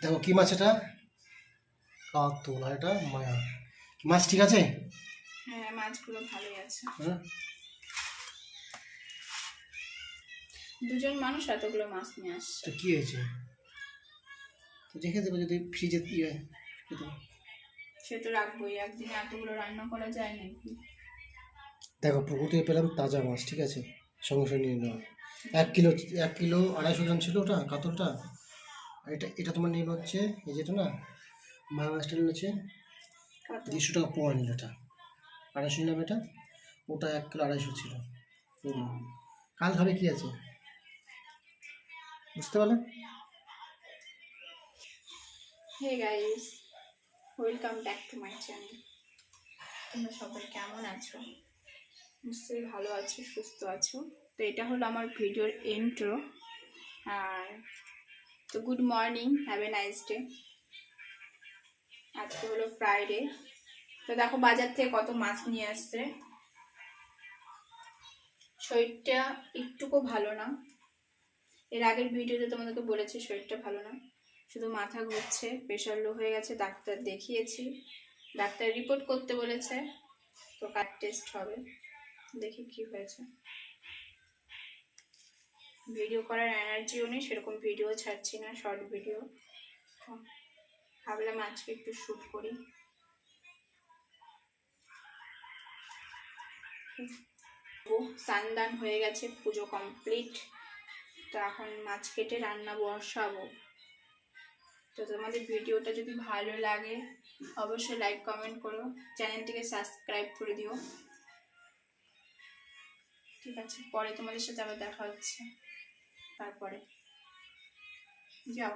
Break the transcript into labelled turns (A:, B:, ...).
A: দেখো কি মাছ এটা? কাতলা এটা মায়া। মাছ ঠিক আছে?
B: হ্যাঁ মাছগুলো ভালোই আছে। দুজন মানুষ এতগুলো মাছ নিয়ে আসছে।
A: কি হয়েছে? রেখে দেবো যদি ফ্রিজে ইয়ে
B: সে তো রাখবোই একদিনে এতগুলো রান্না করা যায়
A: দেখো পুকুর থেকে পেলাম তাজা মাছ ঠিক আছে? সঙ্গে সঙ্গে নিয়ে নেওয়া এক কিলো এক কিলো আড়াইশো গ্রাম ছিল ওটা কাতলটা? আর এটা এটা তোমার নিল হচ্ছে এই যেটা না নিল হচ্ছে দেড়শো টাকা পোয়া নিল এটা। আড়াইশো নিলাম এটা ওটা এক কিলো আড়াইশো ছিল। কাল খাবে কি আছে? বুঝতে পারলে?
B: Hey guys welcome back to my channel তোমরা সবাই কেমন আছো? নিশ্চয়ই ভালো আছো সুস্থ আছো। তো এটা হলো আমার ভিডিওর এন্ট্রো আর তো good morning have a nice day আজকে হলো ফ্রাইডে তো দেখো বাজার থেকে কত মাছ নিয়ে আসছে। শরীরটা একটুকু ভালো না। এর আগের ভিডিওতে তোমাদেরকে বলেছি শরীরটা ভালো না। শুধু মাথা ঘুরছে প্রেশার লো হয়ে গেছে, ডাক্তার দেখিয়েছি। ডাক্তার রিপোর্ট করতে বলেছে, তো কার টেস্ট হবে? দেখি কি হয়েছে। ভিডিও করার এনার্জিও নেই, সেরকম ভিডিও ছাড়ছি না শর্ট ভিডিও ভাবলাম আজকে একটু শ্যুট করি। সানদান হয়ে গেছে, পুজো কমপ্লিট তো এখন মাছ কেটে রান্না বসাবো। তো তোমাদের ভিডিওটা যদি ভালো লাগে, অবশ্যই লাইক কমেন্ট করো। চ্যানেলটিকে সাবস্ক্রাইব করে দিও। ঠিক আছে, পরে তোমাদের সাথে আবার দেখা হচ্ছে। তারপরে যাও